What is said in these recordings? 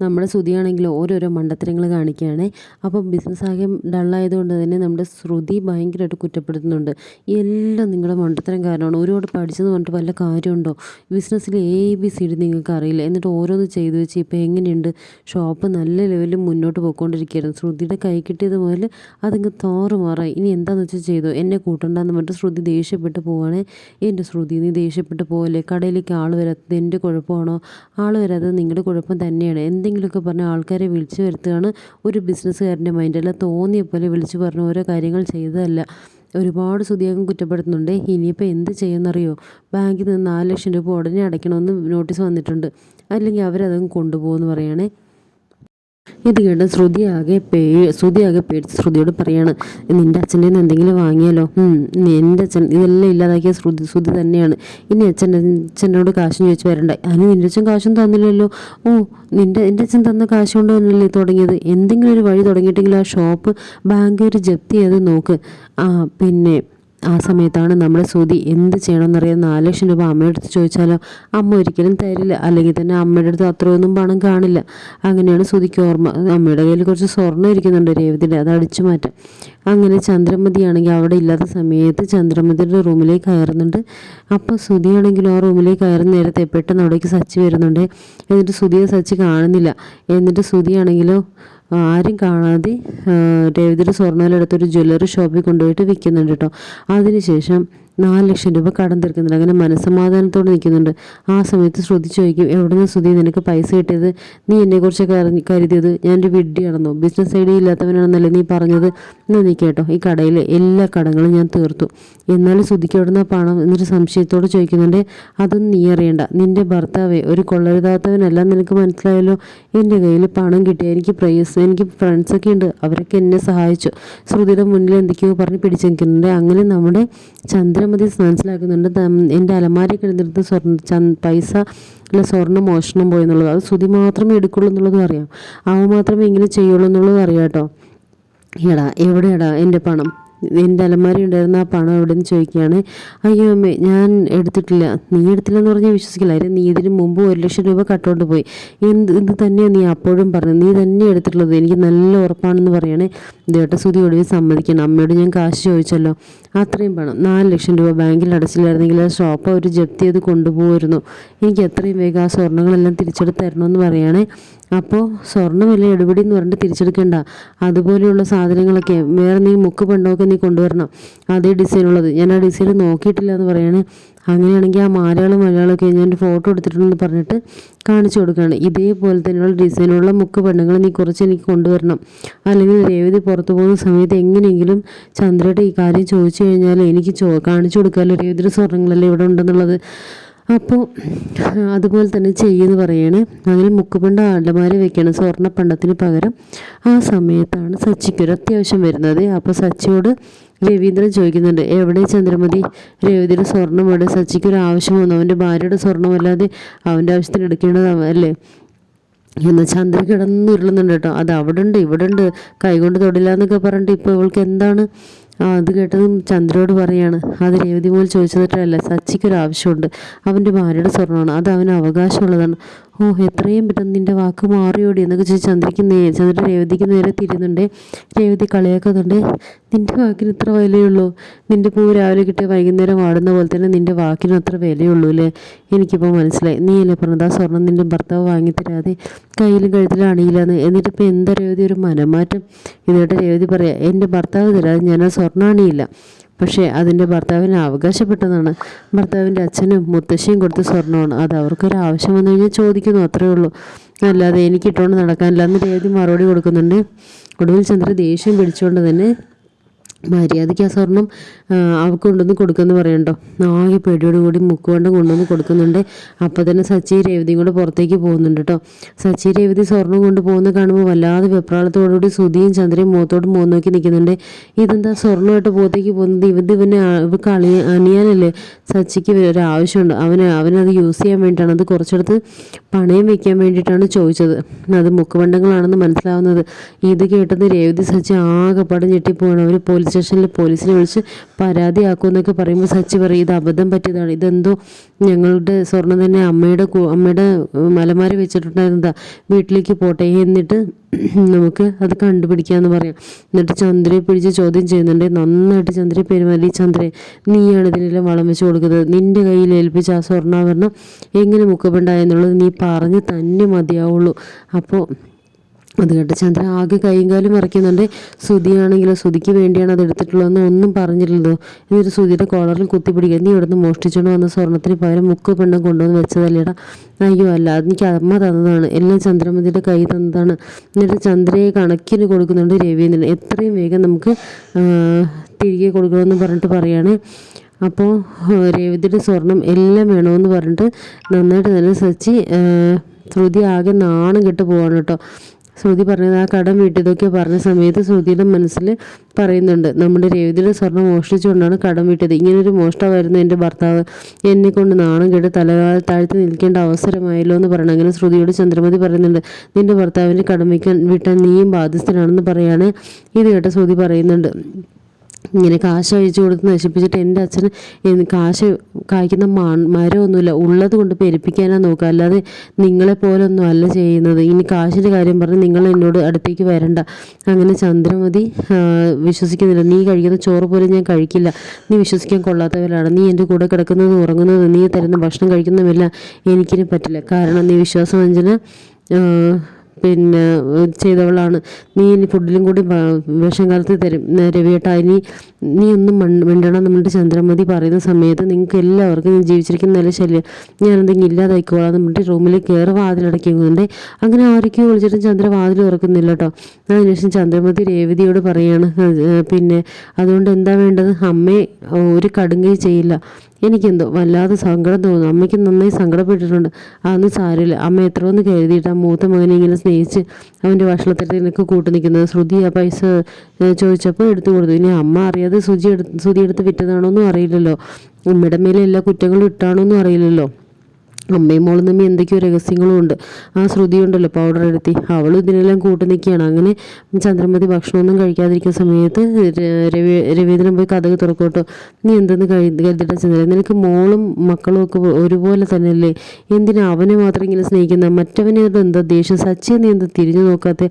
നമ്മുടെ ശ്രുതിയാണെങ്കിൽ ഓരോരോ മണ്ടത്തരങ്ങൾ കാണിക്കുകയാണ്. അപ്പോൾ ബിസിനസ് ആകെ ഡള്ളായതുകൊണ്ട് തന്നെ നമ്മുടെ ശ്രുതി ഭയങ്കരമായിട്ട് കുറ്റപ്പെടുത്തുന്നുണ്ട്. എല്ലാം നിങ്ങളുടെ മണ്ടത്തരം കാരണമാണ്. ഒരുപാട് പഠിച്ചെന്ന് പറഞ്ഞിട്ട് വല്ല കാര്യമുണ്ടോ? ബിസിനസ്സിൽ എ ബി സി ഡി നിങ്ങൾക്ക് അറിയില്ല. എന്നിട്ട് ഓരോന്ന് ചെയ്തു വെച്ച് ഇപ്പോൾ എങ്ങനെയുണ്ട്? ഷോപ്പ് നല്ല ലെവലിൽ മുന്നോട്ട് പോയിക്കൊണ്ടിരിക്കുകയായിരുന്നു. ശ്രുതിയുടെ കൈ കിട്ടിയത് മുതൽ അതിങ്ങ് താറുമാറായി ഇനി എന്താണെന്ന് വെച്ചാൽ ചെയ്തോ? എന്നെ കൂട്ടണ്ടെന്ന് പറഞ്ഞിട്ട് ശ്രുതി ദേഷ്യപ്പെട്ട് പോവാണേ. എന്റെ ശ്രുതി നീ ദേഷ്യപ്പെട്ട് പോകല്ലേ കടയിലേക്ക് ആൾ വരാത്തത് എന്റെ കുഴപ്പമാണോ? ആൾ വരാത്തത് നിങ്ങളുടെ കുഴപ്പം തന്നെയാണ്. എന്തെങ്കിലുമൊക്കെ പറഞ്ഞ ആൾക്കാരെ വിളിച്ചു വരുത്തുകയാണ് ഒരു ബിസിനസ്സുകാരന്റെ മൈൻഡല്ല തോന്നിയ പോലെ വിളിച്ചു പറഞ്ഞ് ഓരോ കാര്യങ്ങൾ ചെയ്തതല്ല. ഒരുപാട് സുതിയാകം കുറ്റപ്പെടുത്തുന്നുണ്ട്. ഇനിയിപ്പോൾ എന്ത് ചെയ്യുമെന്നറിയോ? ബാങ്കിൽ നിന്ന് നാല് ലക്ഷം രൂപ ഉടനെ അടയ്ക്കണമെന്ന് നോട്ടീസ് വന്നിട്ടുണ്ട്. അല്ലെങ്കിൽ അവരതങ്ങ് കൊണ്ടുപോകുമെന്ന് പറയുകയാണേ ഇത് കേട്ട് ശ്രുതി ആകെ പേ ശ്രുതി ആകെ പേടിച്ച് ശ്രുതിയോട് പറയാണ് നിന്റെ അച്ഛന്റെ എന്തെങ്കിലും വാങ്ങിയാലോ? എന്റെ അച്ഛൻ ഇതെല്ലാം ഇല്ലാതാക്കിയ ശ്രുതി ശ്രുതി തന്നെയാണ്. ഇനി അച്ഛന്റെ അച്ഛനോട് കാശും ചോദിച്ചു വരണ്ട. അതിന് നിന്റെ അച്ഛൻ കാശും തന്നില്ലല്ലോ. ഓ നിന്റെ എന്റെ അച്ഛൻ തന്ന കാശ് കൊണ്ട് തന്നെയല്ലേ തുടങ്ങിയത്? എന്തെങ്കിലും ഒരു വഴി തുടങ്ങിയിട്ടെങ്കിൽ ആ ഷോപ്പ് ബാങ്കുകാർ ജപ്തി ചെയ്ത് നോക്ക്. ആ പിന്നെ ആ സമയത്താണ് നമ്മുടെ ശ്രുതി എന്ത് ചെയ്യണമെന്നറിയാൻ നാല് ലക്ഷം രൂപ അമ്മയുടെ ചോദിച്ചാലോ അമ്മ ഒരിക്കലും തരില്ല. അല്ലെങ്കിൽ തന്നെ അമ്മയുടെ അടുത്ത് അത്രയൊന്നും പണം കാണില്ല. അങ്ങനെയാണ് ശ്രുതിക്ക് ഓർമ്മ. അമ്മയുടെ കയ്യിൽ കുറച്ച് സ്വർണം ഇരിക്കുന്നുണ്ട് രേവതിന്റെ അത് അടിച്ചു മാറ്റാം അങ്ങനെ ചന്ദ്രമതിയാണെങ്കിൽ അവിടെ ഇല്ലാത്ത സമയത്ത് ചന്ദ്രമതിയുടെ റൂമിലേക്ക് കയറുന്നുണ്ട്. അപ്പോൾ ശ്രുതിയാണെങ്കിലും ആ റൂമിലേക്ക് കയറുന്ന നേരത്തെ പെട്ടെന്ന് അവിടേക്ക് സച്ചി വരുന്നുണ്ട്. എന്നിട്ട് ശ്രുതിയെ സച്ചി കാണുന്നില്ല. എന്നിട്ട് ശ്രുതിയാണെങ്കിലോ ആരും കാണാതെ രേവതിയുടെ സ്വർണമെടുത്തൊരു ജ്വല്ലറി ഷോപ്പിൽ കൊണ്ടുപോയിട്ട് വിൽക്കുന്നുണ്ട് കേട്ടോ അതിനുശേഷം നാല് ലക്ഷം രൂപ കടം തീർക്കുന്നുണ്ട്. അങ്ങനെ മനസ്സമാധാനത്തോടെ നിൽക്കുന്നുണ്ട്. ആ സമയത്ത് ശ്രുതി ചോദിക്കും എവിടെ നിന്ന് ശ്രുതി നിനക്ക് പൈസ കിട്ടിയത്? നീ എന്നെക്കുറിച്ച് കരുതിയത് ഞാനൊരു വിഡ്ഢിയാണെന്നോ ബിസിനസ് ഐഡിയ ഇല്ലാത്തവനാണെന്നല്ലേ നീ പറഞ്ഞത്? നീ കേട്ടോ. ഈ കടയിലെ എല്ലാ കടങ്ങളും ഞാൻ തീർത്തു. എന്നാലും ശ്രുതിക്ക് എവിടെ നിന്ന് പണം എന്നൊരു സംശയത്തോട് ചോദിക്കുന്നുണ്ട്. അതൊന്നും നീ അറിയണ്ട. നിന്റെ ഭർത്താവേ ഒരു കൊള്ളരുതാത്തവനല്ല നിനക്ക് മനസ്സിലായല്ലോ? എന്റെ കയ്യിൽ പണം കിട്ടിയ എനിക്ക് പ്രൈസ് എനിക്ക് ഫ്രണ്ട്സൊക്കെ ഉണ്ട്. അവരൊക്കെ എന്നെ സഹായിച്ചു. ശ്രുതിയുടെ മുന്നിൽ എന്തൊക്കെയോ പറഞ്ഞ് പിടിച്ചു നിൽക്കുന്നുണ്ട് അങ്ങനെ നമ്മുടെ ചന്ദ്ര മതി മനസ്സിലാക്കുന്നുണ്ട്. എന്റെ അലമാരി കിടന്നിടത്ത് സ്വർണ പൈസ അല്ല സ്വർണം മോഷണം പോയെന്നുള്ളത്. അത് ശ്രുതി മാത്രമേ എടുക്കുള്ളൂ എന്നുള്ളതും അറിയാം. അവ മാത്രമേ ഇങ്ങനെ ചെയ്യുള്ളൂ എന്നുള്ളതും അറിയാം കേട്ടോ. എടാ എവിടെയാടാ എന്റെ പണം? എന്റെ അലമാരി ഉണ്ടായിരുന്ന ആ പണം എവിടെ നിന്ന് ചോദിക്കുകയാണ് അയ്യോ അമ്മേ ഞാൻ എടുത്തിട്ടില്ല. നീ എടുത്തില്ലെന്ന് പറഞ്ഞാൽ വിശ്വസിക്കില്ല. അരെ നീ ഇതിന് മുമ്പ് ഒരു ലക്ഷം രൂപ കട്ടുകൊണ്ട് പോയി. എന്ത് ഇത് തന്നെയാണ് നീ അപ്പോഴും പറഞ്ഞത്. നീ തന്നെ എടുത്തിട്ടുള്ളത്. എനിക്ക് നല്ല ഉറപ്പാണെന്ന് പറയണേ. ദേട്ട സുതി ഒടുവിൽ സമ്മതിക്കണം അമ്മയോട് ഞാൻ കാശ് ചോദിച്ചല്ലോ. അത്രയും പണം. നാല് ലക്ഷം രൂപ ബാങ്കിൽ അടച്ചില്ലായിരുന്നെങ്കിൽ ആ ഷോപ്പ് അവർ ജപ്തി ചെയ്ത് കൊണ്ടുപോകുമായിരുന്നു എനിക്ക് എത്രയും വേഗം ആ സ്വർണങ്ങളെല്ലാം തിരിച്ചെടുത്ത് തരണമെന്ന് പറയുകയാണേ അപ്പോൾ സ്വർണമില്ല എടുപടി എന്ന് പറഞ്ഞിട്ട് തിരിച്ചെടുക്കേണ്ട. അതുപോലെയുള്ള സാധനങ്ങളൊക്കെ വേറെ നീ മുക്ക് പണ്ടമൊക്കെ നീ കൊണ്ടുവരണം. അതേ ഡിസൈൻ ഡിസൈനുള്ളത്. ഞാൻ ആ ഡിസൈൻ നോക്കിയിട്ടില്ല എന്ന് പറയാണ്. അങ്ങനെയാണെങ്കിൽ ആ മാലകളും മലയാളമൊക്കെ ഞാൻ ഫോട്ടോ എടുത്തിട്ടുണ്ടെന്ന് പറഞ്ഞിട്ട് കാണിച്ചു കൊടുക്കുകയാണ്. ഇതേപോലെ തന്നെയുള്ള ഡിസൈനുള്ള മുക്ക് പെണ്ണുങ്ങൾ നീ കുറച്ച് എനിക്ക് കൊണ്ടുവരണം. അല്ലെങ്കിൽ രേവതി പുറത്തു പോകുന്ന സമയത്ത് എങ്ങനെയെങ്കിലും ചന്ദ്രയുടെ ഈ കാര്യം ചോദിച്ചു കഴിഞ്ഞാൽ എനിക്ക് ചോ കാണിച്ചു കൊടുക്കാമല്ലോ. രേവതിയുടെ സ്വർണങ്ങളല്ലേ ഇവിടെ ഉണ്ടെന്നുള്ളത്. അപ്പോൾ അതുപോലെ തന്നെ ചെയ്യുമെന്ന് പറയണേ. അങ്ങനെ മുക്കുപണ്ട ആണ്ടമാരെ വെക്കണം. സ്വർണ പണ്ടത്തിന് പകരം ആ സമയത്താണ് സച്ചിക്കൊരു അത്യാവശ്യം വരുന്നത്. അപ്പോൾ സച്ചിയോട് രവീന്ദ്രൻ ചോദിക്കുന്നുണ്ട് എവിടെ ചന്ദ്രമതി? രവീന്ദ്രൻ സ്വർണം എവിടെ സച്ചിക്ക് ഒരു ആവശ്യം വന്നു. അവന്റെ ഭാര്യയുടെ സ്വർണമല്ലാതെ അവന്റെ ആവശ്യത്തിന് എടുക്കേണ്ടതല്ലേ എന്ന് ചന്ദ്ര കിടന്നുരുളുന്നുണ്ട് കേട്ടോ. അത് അവിടെ ഉണ്ട് ഇവിടെ ഉണ്ട് കൈകൊണ്ട് തൊടില്ല എന്നൊക്കെ പറഞ്ഞിട്ട് ഇപ്പോൾ ഇവൾക്ക് എന്താണ് അത് കേട്ടതും ചന്ദ്രയോട് പറയാണ് അത് രേവതി മോൾ ചോദിച്ചതിട്ടല്ല സച്ചിക്കൊരു ആവശ്യമുണ്ട്. അവന്റെ ഭാര്യയുടെ സ്വർണമാണ് അത് അവന് അവകാശമുള്ളതാണ്. ഓ എത്രയും പെട്ടെന്ന് നിന്റെ വാക്ക് മാറിയോടി എന്നൊക്കെ ചോദിച്ച് ചന്ദ്രയ്ക്ക് നേ ചന്ദ്ര രേവതിക്ക് നേരെ തിരുന്നുണ്ട് രേവതി കളിയാക്കുന്നുണ്ട് നിന്റെ വാക്കിന് ഇത്ര വിലയുള്ളൂ. നിന്റെ പൂ രാവിലെ കിട്ടിയ വൈകുന്നേരം വാടുന്ന പോലെ തന്നെ നിന്റെ വാക്കിന് അത്ര വിലയുള്ളൂ അല്ലേ? എനിക്കിപ്പോൾ മനസ്സിലായി. നീ അല്ലേ പറഞ്ഞത് ആ സ്വർണം നിന്റെ ഭർത്താവ് വാങ്ങിത്തരാതെ കയ്യിലും കഴുത്തിലും അണിയില്ലാന്ന്? എന്നിട്ടിപ്പോൾ എന്താ രേവതി ഒരു മനമാറ്റം? ഇതോട്ട് രേവതി പറയാം എന്റെ ഭർത്താവ് തരാതെ ഞാൻ ആ സ്വർണാണിയില്ല. പക്ഷേ അതിന്റെ ഭർത്താവിന് അവകാശപ്പെട്ടതാണ്. ഭർത്താവിന്റെ അച്ഛനും മുത്തശ്ശിയും കൊടുത്ത സ്വർണമാണ്. അത് അവർക്കൊരു ആവശ്യം വന്നു കഴിഞ്ഞാൽ ചോദിക്കുന്നു അത്രേ ഉള്ളൂ. അല്ലാതെ എനിക്ക് ഇട്ടുകൊണ്ട് നടക്കാനില്ല. എന്ന് രേവതി മറുപടി കൊടുക്കുന്നുണ്ട്. ഒടുവിൽ ചന്ദ്ര ദേഷ്യം പിടിച്ചുകൊണ്ട് തന്നെ മര്യാദയ്ക്ക് ആ സ്വർണം അവൾക്ക് കൊണ്ടുവന്ന് കൊടുക്കുമെന്ന് പറയണ്ടോ? ആകെ പേടിയോട് കൂടി മുക്കുകൊണ്ട് കൊണ്ടുവന്ന് കൊടുക്കുന്നുണ്ട്. അപ്പോൾ തന്നെ സച്ചി രേവതിയും കൂടെ പുറത്തേക്ക് പോകുന്നുണ്ട് കേട്ടോ സച്ചി രേവതി സ്വർണം കൊണ്ട് പോകുന്ന കാണുമ്പോൾ വല്ലാതെ വെപ്രാളത്തോടുകൂടി സുധിയും ചന്ദ്രയും മുഖത്തോട് മുഖം നോക്കി നിൽക്കുന്നുണ്ട്. ഇതെന്താ സ്വർണമായിട്ട് പുറത്തേക്ക് പോകുന്നത്? ഇത് ഇവനെ ഇവക്ക് അളി അണിയാനല്ലേ സച്ചിക്ക് ഒരു ആവശ്യമുണ്ട്. അവന് അവനത് യൂസ് ചെയ്യാൻ വേണ്ടിയിട്ടാണ്. അത് കുറച്ചെടുത്ത് പണയം വെക്കാൻ വേണ്ടിയിട്ടാണ് ചോദിച്ചത്. അത് മുക്കുവണ്ടങ്ങളാണെന്ന് മനസ്സിലാവുന്നത്. ഇത് കേട്ടത് രേവതി സച്ചി ആകെ പടം ഞെട്ടിപ്പോവാണ്. അവർ പോലീസ് സ്റ്റേഷനിൽ പോലീസിനെ വിളിച്ച് പരാതിയാക്കുമെന്നൊക്കെ പറയുമ്പോൾ സച്ചി പറയും ഇത് അബദ്ധം പറ്റിയതാണ്. ഇതെന്തോ ഞങ്ങളുടെ സ്വർണം തന്നെ അമ്മയുടെ അമ്മയുടെ മലമാരി വെച്ചിട്ടുണ്ടായിരുന്നതാ. വീട്ടിലേക്ക് പോട്ടെ എന്നിട്ട് നമുക്ക് അത് കണ്ടുപിടിക്കാമെന്ന് പറയാം. എന്നിട്ട് ചന്ദ്രയെ പിടിച്ച് ചോദ്യം ചെയ്യുന്നുണ്ട്. നന്നായിട്ട് ചന്ദ്രയെ പെരുമാറി. ചന്ദ്രയെ നീയാണ് ഇതിനെല്ലാം വളം വെച്ച് കൊടുക്കുന്നത്. നിന്റെ കയ്യിൽ ഏൽപ്പിച്ച ആ സ്വർണാഭരണം എങ്ങനെ മുക്കപ്പെണ്ടായെന്നുള്ളത് നീ പറഞ്ഞ് തന്നെ മതിയാവുള്ളൂ. അപ്പോൾ അത് കേട്ട് ചന്ദ്രൻ ആകെ കൈയും കാലും മറിക്കുന്നുണ്ട് ശ്രുതിയാണെങ്കിലോ ശ്രുതിക്ക് വേണ്ടിയാണ് അത് എടുത്തിട്ടുള്ളതെന്ന് ഒന്നും പറഞ്ഞില്ലല്ലോ എന്നിട്ട് ശ്രുതിയുടെ കോളറിൽ കുത്തിപ്പിടിക്കുക. നീ ഇവിടുന്ന് മോഷ്ടിച്ചുകൊണ്ട് വന്ന സ്വർണത്തിന് പകരം മുക്ക് പെണ്ണം കൊണ്ടുവന്ന് വെച്ചതല്ലേടാ അയ്യോ അല്ല അതെനിക്ക് അമ്മ തന്നതാണ്. എല്ലാം ചന്ദ്രമതിയുടെ കൈ തന്നതാണ്. എന്നിട്ട് ചന്ദ്രയെ കണക്കിന് കൊടുക്കുന്നുണ്ട് രവീന്ദ്രൻ. എത്രയും വേഗം നമുക്ക് തിരികെ കൊടുക്കണമെന്ന് പറഞ്ഞിട്ട് പറയാണ്. അപ്പോൾ രേവതിയുടെ സ്വർണം എല്ലാം വേണമെന്ന് പറഞ്ഞിട്ട് നന്നായിട്ട് തന്നെ സച്ചി ശ്രുതി ആകെ നാണം കെട്ട് പോവാണ് കേട്ടോ. ശ്രുതി പറഞ്ഞത് ആ കടം വീട്ടിയതൊക്കെ പറഞ്ഞ സമയത്ത് ശ്രുതിയുടെ മനസ്സിൽ പറയുന്നുണ്ട് നമ്മുടെ രേവതിയുടെ സ്വർണം മോഷ്ടിച്ചുകൊണ്ടാണ് കടം വീട്ടിയത്. ഇങ്ങനൊരു മോഷ്ടമായിരുന്നു എന്റെ ഭർത്താവ്. എന്നെ കൊണ്ട് നാണം കെട്ട് തല താഴ്ത്തി നിൽക്കേണ്ട അവസരമായല്ലോ എന്ന് പറയണം. അങ്ങനെ ശ്രുതിയോട് ചന്ദ്രമതി പറയുന്നുണ്ട് നിന്റെ ഭർത്താവിനെ കടം വയ്ക്കാൻ വിട്ടാൽ നീയും ബാധ്യസ്ഥനാണെന്ന് പറയാണ്. ഇത് കേട്ട ശ്രുതി പറയുന്നുണ്ട് ഇങ്ങനെ കാശ് അഴിച്ചു കൊടുത്ത് നശിപ്പിച്ചിട്ട് എന്റെ അച്ഛന് കാശ് കായ്ക്കുന്ന മാ മരമൊന്നുമില്ല. ഉള്ളത് കൊണ്ട് പെരുപ്പിക്കാനാണ് നോക്കുക. അല്ലാതെ നിങ്ങളെ പോലൊന്നും അല്ല ചെയ്യുന്നത്. ഇനി കാശിന്റെ കാര്യം പറഞ്ഞ് നിങ്ങൾ എന്നോട് അടുത്തേക്ക് വരണ്ട. അങ്ങനെ ചന്ദ്രമതി വിശ്വസിക്കുന്നില്ല. നീ കഴിക്കുന്ന ചോറ് പോലും ഞാൻ കഴിക്കില്ല. നീ വിശ്വസിക്കാൻ കൊള്ളാത്തവരാണ്. നീ എന്റെ കൂടെ കിടക്കുന്നത് ഉറങ്ങുന്നത് നീ തരുന്ന ഭക്ഷണം കഴിക്കുന്നതുമെല്ലാം എനിക്കിനി പറ്റില്ല. കാരണം നീ വിശ്വാസവഞ്ചന പിന്നെ ചെയ്തവളാണ്. നീ ഇനി ഫുഡിലും കൂടി വിഷം കലർത്തി തരും രവിയേട്ട. ഇനി നീ ഒന്നും മിണ്ടണം നമ്മുടെ ചന്ദ്രമതി പറയുന്ന സമയത്ത് നിങ്ങൾക്ക് എല്ലാവർക്കും ഞാൻ ജീവിച്ചിരിക്കുന്ന നല്ല ശല്യം. ഞാൻ എന്തെങ്കിലും ഇല്ലാതായിക്കോളാം നമ്മുടെ റൂമിൽ കയറി വാതിലടയ്ക്കുന്നുണ്ട് അങ്ങനെ ആരൊക്കെയോ വിളിച്ചിട്ടും ചന്ദ്ര വാതിൽ തുറക്കുന്നില്ല കേട്ടോ അതിനുശേഷം ചന്ദ്രമതി രേവതിയോട് പറയാണ്. പിന്നെ അതുകൊണ്ട് എന്താ വേണ്ടത്? അമ്മേ ഒരു കടുങ്കൈ ചെയ്യില്ല. എനിക്കെന്തോ വല്ലാതെ സങ്കടം തോന്നുന്നു. അമ്മയ്ക്ക് നന്നായി സങ്കടപ്പെട്ടിട്ടുണ്ട്. അതൊന്നും സാരമില്ല. അമ്മ എത്ര ഒന്ന് കരുതിയിട്ട് ആ മൂത്ത മകനെ ഇങ്ങനെ സ്നേഹിച്ച് അവന്റെ ഭക്ഷണത്തിൽ നിനക്ക് കൂട്ടു നിൽക്കുന്നത്. ശ്രുതി ആ പൈസ ചോദിച്ചപ്പോൾ എടുത്തു കൊടുത്തു. ഇനി അമ്മ അറിയാതെ ശുചി എടുത്ത് സുതി എടുത്ത് വിറ്റതാണോ എന്നും അറിയില്ലല്ലോ. ഉമ്മയുടെ മേലെ എല്ലാ കുറ്റങ്ങളും ഇട്ടാണോ എന്നും അറിയില്ലല്ലോ. അമ്മയും മോളും തമ്മിൽ എന്തൊക്കെയോ രഹസ്യങ്ങളും ഉണ്ട് ആ ശ്രുതി ഉണ്ടല്ലോ പൗഡർ എടുത്തി. അവൾ ഇതിനെല്ലാം കൂട്ടു നിൽക്കുകയാണ്. അങ്ങനെ ചന്ദ്രമതി ഭക്ഷണമൊന്നും കഴിക്കാതിരിക്കുന്ന സമയത്ത് രവി രവീന്ദ്രൻ പോയി കഥക് തുറക്കോട്ടോ. നീ എന്തെന്ന് കരുതിട്ട ചന്ദ്ര നിനക്ക് മോളും മക്കളും ഒക്കെ ഒരുപോലെ തന്നെയല്ലേ? എന്തിനാ അവനെ മാത്രം ഇങ്ങനെ സ്നേഹിക്കുന്ന? മറ്റവനെ എന്താ ദേഷ്യം? സച്ചിയെ നീ എന്താ തിരിഞ്ഞു നോക്കാത്ത?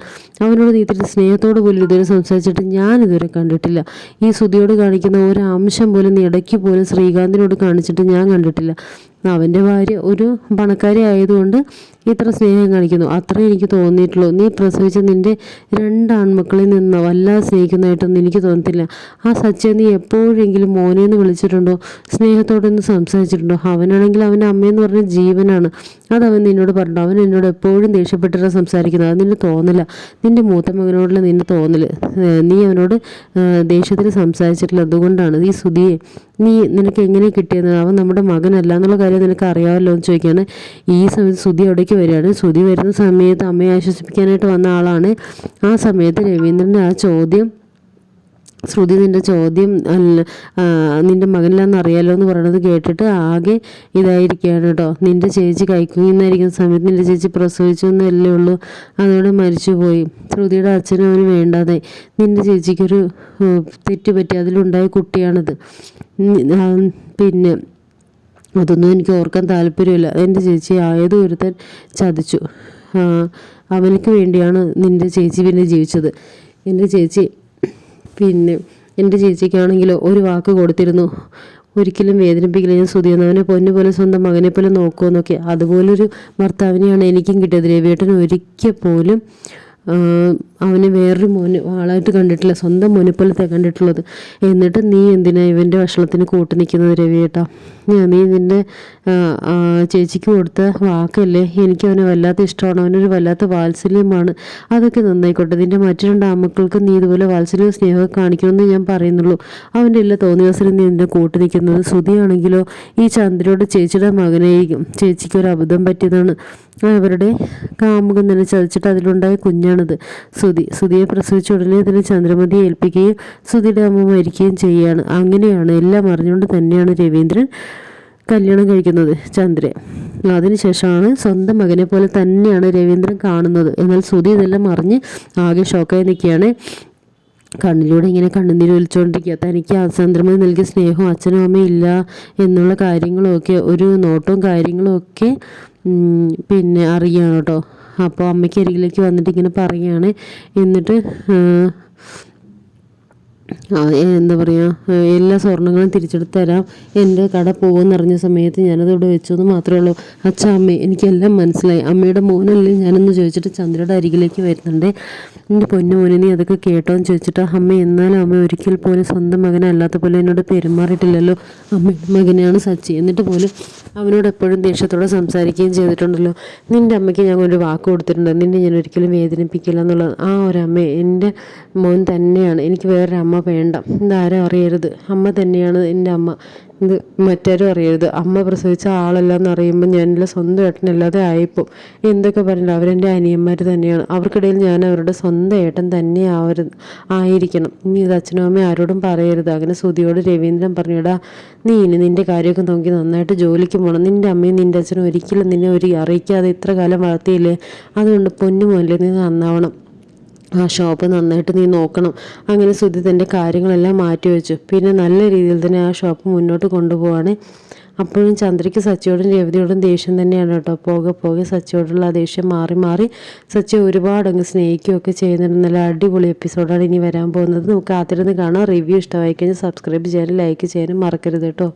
അവനോട് നീ ഇത്തിരി സ്നേഹത്തോട് പോലും ഇതുവരെ സംസാരിച്ചിട്ട് ഞാൻ ഇതുവരെ കണ്ടിട്ടില്ല. ഈ ശ്രുതിയോട് കാണിക്കുന്ന ഒരു അംശം പോലും നീ ഇടയ്ക്ക് പോലും ശ്രീകാന്തിനോട് കാണിച്ചിട്ട് ഞാൻ കണ്ടിട്ടില്ല. അവന്റെ ഭാര്യ ഒരു പണക്കാരി ആയതുകൊണ്ട് ഇത്ര സ്നേഹം കാണിക്കുന്നു. അത്ര എനിക്ക് തോന്നിയിട്ടുള്ളൂ. നീ പ്രസവിച്ച നിന്റെ രണ്ട് ആൺമക്കളിൽ നിന്ന് വല്ലാതെ സ്നേഹിക്കുന്നതായിട്ടൊന്നും എനിക്ക് തോന്നത്തില്ല. ആ സച്ച നീ എപ്പോഴെങ്കിലും മോനെ എന്ന് വിളിച്ചിട്ടുണ്ടോ? സ്നേഹത്തോടെ ഒന്ന് സംസാരിച്ചിട്ടുണ്ടോ? അവനാണെങ്കിൽ അവന്റെ അമ്മയെന്ന് പറഞ്ഞ ജീവനാണ്. അതവൻ നിന്നോട് പറഞ്ഞു അവൻ എന്നോട് എപ്പോഴും ദേഷ്യപ്പെട്ടിട്ടാണ് സംസാരിക്കുന്നത്. അത് നിന്നെ തോന്നില്ല. നിന്റെ മൂത്ത മകനോടുള്ള നിന്റെ തോന്നൽ നീ അവനോട് ദേഷ്യത്തിൽ സംസാരിച്ചിട്ടില്ല അതുകൊണ്ടാണ് ഈ സുധിയെ നീ നിനക്ക് എങ്ങനെ കിട്ടിയത് അവൻ നമ്മുടെ മകനല്ല എന്നുള്ള കാര്യം നിനക്ക് അറിയാമല്ലോ എന്ന് ചോദിക്കുകയാണ്. ഈ സമയത്ത് ശ്രുതി അവിടേക്ക് വരികയാണ്. ശ്രുതി വരുന്ന സമയത്ത് അമ്മയെ ആശ്വസിപ്പിക്കാനായിട്ട് വന്ന ആളാണ്. ആ സമയത്ത് രവീന്ദ്രന്റെ ആ ചോദ്യം ശ്രുതി നിന്റെ ചോദ്യം അല്ല നിന്റെ മകനിലാന്ന് അറിയാലോ എന്ന് പറയണത് കേട്ടിട്ട് ആകെ ഇതായിരിക്കുകയാണ് കേട്ടോ. നിന്റെ ചേച്ചി കഴിക്കുന്നതായിരിക്കുന്ന സമയത്ത് നിന്റെ ചേച്ചി പ്രസവിച്ചു എന്നല്ലേ ഉള്ളൂ. അതോടെ മരിച്ചുപോയി. ശ്രുതിയുടെ അച്ഛനും അവന് വേണ്ടാതെ നിന്റെ ചേച്ചിക്കൊരു തെറ്റുപറ്റി തെറ്റ് പറ്റി അതിലുണ്ടായ കുട്ടിയാണിത് പിന്നെ അതൊന്നും എനിക്ക് ഓർക്കാൻ താല്പര്യമില്ല. എന്റെ ചേച്ചി ആയത് ഒരുത്തൻ ചതിച്ചു. അവനക്ക് വേണ്ടിയാണ് നിന്റെ ചേച്ചി പിന്നെ ജീവിച്ചത്. എന്റെ ചേച്ചി പിന്നെ എന്റെ ചേച്ചിക്കാണെങ്കിലോ ഒരു വാക്ക് കൊടുത്തിരുന്നു. ഒരിക്കലും വേദനിപ്പിക്കില്ല. ഞാൻ സുധിയെന്നവനെ പൊന്നു പോലെ സ്വന്തം മകനെ പോലെ നോക്കുമെന്നൊക്കെ അതുപോലൊരു ഭർത്താവിനെയാണ് എനിക്കും കിട്ടിയത്. രവിയേട്ടൻ ഒരിക്കൽ പോലും അവനെ വേറൊരു മോന് ആളായിട്ട് കണ്ടിട്ടില്ല. സ്വന്തം മോനെ പോലത്തെ കണ്ടിട്ടുള്ളത്. എന്നിട്ട് നീ എന്തിനാ ഇവന്റെ ഭക്ഷണത്തിന് കൂട്ടു നിൽക്കുന്നത് ഞാൻ നീ നിന്റെ ചേച്ചിക്ക് കൊടുത്ത വാക്കല്ലേ? എനിക്ക് അവനെ വല്ലാത്ത ഇഷ്ടമാണ്. അവനൊരു വല്ലാത്ത വാത്സല്യമാണ്. അതൊക്കെ നന്നായിക്കോട്ടെ. നിന്റെ മറ്റു രണ്ട് ആമക്കൾക്ക് നീ ഇതുപോലെ വാത്സല്യവും സ്നേഹമൊക്കെ കാണിക്കണമെന്ന് ഞാൻ പറയുന്നുള്ളൂ. അവന്റെ എല്ലാ തോന്നിയവസരം നീ നിന്റെ കൂട്ടു നിൽക്കുന്നത്. ശ്രുതിയാണെങ്കിലോ ഈ ചന്ദ്രയോട് ചേച്ചിയുടെ മകനായിരിക്കും. ചേച്ചിക്ക് ഒരു അബദ്ധം പറ്റിയതാണ്. അവരുടെ കാമുകൻ തന്നെ ചതിച്ചിട്ട് അതിലുണ്ടായ കുഞ്ഞാണിത്. സുതി സുതിയെ പ്രസവിച്ച ഉടനെ തന്നെ ചന്ദ്രമതിയെ ഏൽപ്പിക്കുകയും സുതിയുടെ അമ്മ മരിക്കുകയും ചെയ്യുകയാണ് അങ്ങനെയാണ് എല്ലാം അറിഞ്ഞുകൊണ്ട് തന്നെയാണ് രവീന്ദ്രൻ കല്യാണം കഴിക്കുന്നത് ചന്ദ്രയെ അതിനുശേഷമാണ് സ്വന്തം മകനെ പോലെ തന്നെയാണ് രവീന്ദ്രൻ കാണുന്നത്. എന്നാൽ സുതി ഇതെല്ലാം അറിഞ്ഞ് ആകെ ഷോക്കായി നിൽക്കുകയാണ്. കണ്ണിലൂടെ ഇങ്ങനെ കണ്ണുനീര് ഒലിച്ചുകൊണ്ടിരിക്കുക തനിക്ക് ചന്ദ്രമതി നൽകിയ സ്നേഹവും അച്ഛനും അമ്മയും ഇല്ല എന്നുള്ള കാര്യങ്ങളൊക്കെ ഒരു നോട്ടവും കാര്യങ്ങളൊക്കെ പിന്നെ അറിയാണ് കേട്ടോ. അപ്പോൾ അമ്മയ്ക്ക് അരികിലേക്ക് വന്നിട്ട് ഇങ്ങനെ പറയുകയാണ്. എന്നിട്ട് എന്താ പറയുക എല്ലാ സ്വർണങ്ങളും തിരിച്ചെടുത്ത് തരാം. എന്റെ കട പോകുമെന്നറിഞ്ഞ സമയത്ത് ഞാനത് ഇവിടെ വെച്ചു എന്ന് മാത്രമേ ഉള്ളൂ. അച്ഛ അമ്മ എനിക്കെല്ലാം മനസ്സിലായി. അമ്മയുടെ മോനല്ലേ ഞാനൊന്ന് ചോദിച്ചിട്ട് ചന്ദ്രയുടെ അരികിലേക്ക് വരുന്നുണ്ട്. എന്റെ പൊന്നു മോനെ അതൊക്കെ കേട്ടോ എന്ന് ചോദിച്ചിട്ട് അമ്മ എന്നാലും അമ്മ ഒരിക്കൽ പോലും സ്വന്തം മകനല്ലാത്ത പോലെ എന്നോട് പെരുമാറിയിട്ടില്ലല്ലോ. അമ്മയുടെ മകനെയാണ് സച്ചി. എന്നിട്ട് പോലും അവനോട് എപ്പോഴും ദേഷ്യത്തോടെ സംസാരിക്കുകയും ചെയ്തിട്ടുണ്ടല്ലോ. നിന്റെ അമ്മയ്ക്ക് ഞാൻ ഒരു വാക്ക് കൊടുത്തിട്ടുണ്ട്. നിന്നെ ഞാൻ ഒരിക്കലും വേദനിപ്പിക്കില്ല എന്നുള്ളത് ആ ഒരു അമ്മ എന്റെ മോൻ തന്നെയാണ്. എനിക്ക് വേറൊരു അമ്മ വേണ്ട. ഇതാരും അറിയരുത്. അമ്മ തന്നെയാണ് എന്റെ അമ്മ. ഇത് മറ്റാരും അറിയരുത്. അമ്മ പ്രസവിച്ച ആളല്ലെന്ന് അറിയുമ്പോൾ എന്റെ സ്വന്തം ഏട്ടനല്ലാതെ ആയിപ്പോൾ എന്തൊക്കെ പറഞ്ഞില്ല അവരെന്റെ അനിയന്മാർ തന്നെയാണ്. അവർക്കിടയിൽ ഞാൻ അവരുടെ സ്വന്തം ഏട്ടൻ തന്നെ ആവരുത് ആയിരിക്കണം. ഇനി ഇത് അച്ഛനും അമ്മയും ആരോടും പറയരുത്. അങ്ങനെ സുതിയോട് രവീന്ദ്രൻ പറഞ്ഞിടാ നീ ഇനി നിന്റെ കാര്യമൊക്കെ നോക്കി നന്നായിട്ട് ജോലിക്ക് പോകണം നിന്റെ അമ്മയും നിന്റെ അച്ഛനും ഒരിക്കലും നിന്നെ ഒരു അറിയിക്കാതെ ഇത്ര കാലം വളർത്തിയില്ലേ? അതുകൊണ്ട് പൊന്നു പൊന്നുമോല്ലേ നീ നന്നാവണം. ആ ഷോപ്പ് നന്നായിട്ട് നീ നോക്കണം. അങ്ങനെ സുധി തന്റെ കാര്യങ്ങളെല്ലാം മാറ്റി വെച്ചു. പിന്നെ നല്ല രീതിയിൽ തന്നെ ആ ഷോപ്പ് മുന്നോട്ട് കൊണ്ടുപോവാണ്. അപ്പോഴും ചന്ദ്രയ്ക്ക് സച്ചിയോടും രവതിയോടും ദേഷ്യം തന്നെയാണ് കേട്ടോ. പോകെ പോകെ സച്ചിയോടുള്ള ആ ദേഷ്യം മാറി മാറി സച്ചി ഒരുപാട് അങ്ങ് സ്നേഹിക്കുകയൊക്കെ ചെയ്യുന്നുണ്ട്. നല്ല അടിപൊളി എപ്പിസോഡാണ് ഇനി വരാൻ പോകുന്നത്. നമുക്ക് കാത്തിരുന്ന് കാണാം. റിവ്യൂ ഇഷ്ടമായി കഴിഞ്ഞാൽ സബ്സ്ക്രൈബ് ചെയ്യാനും ലൈക്ക് ചെയ്യാനും മറക്കരുത് കേട്ടോ.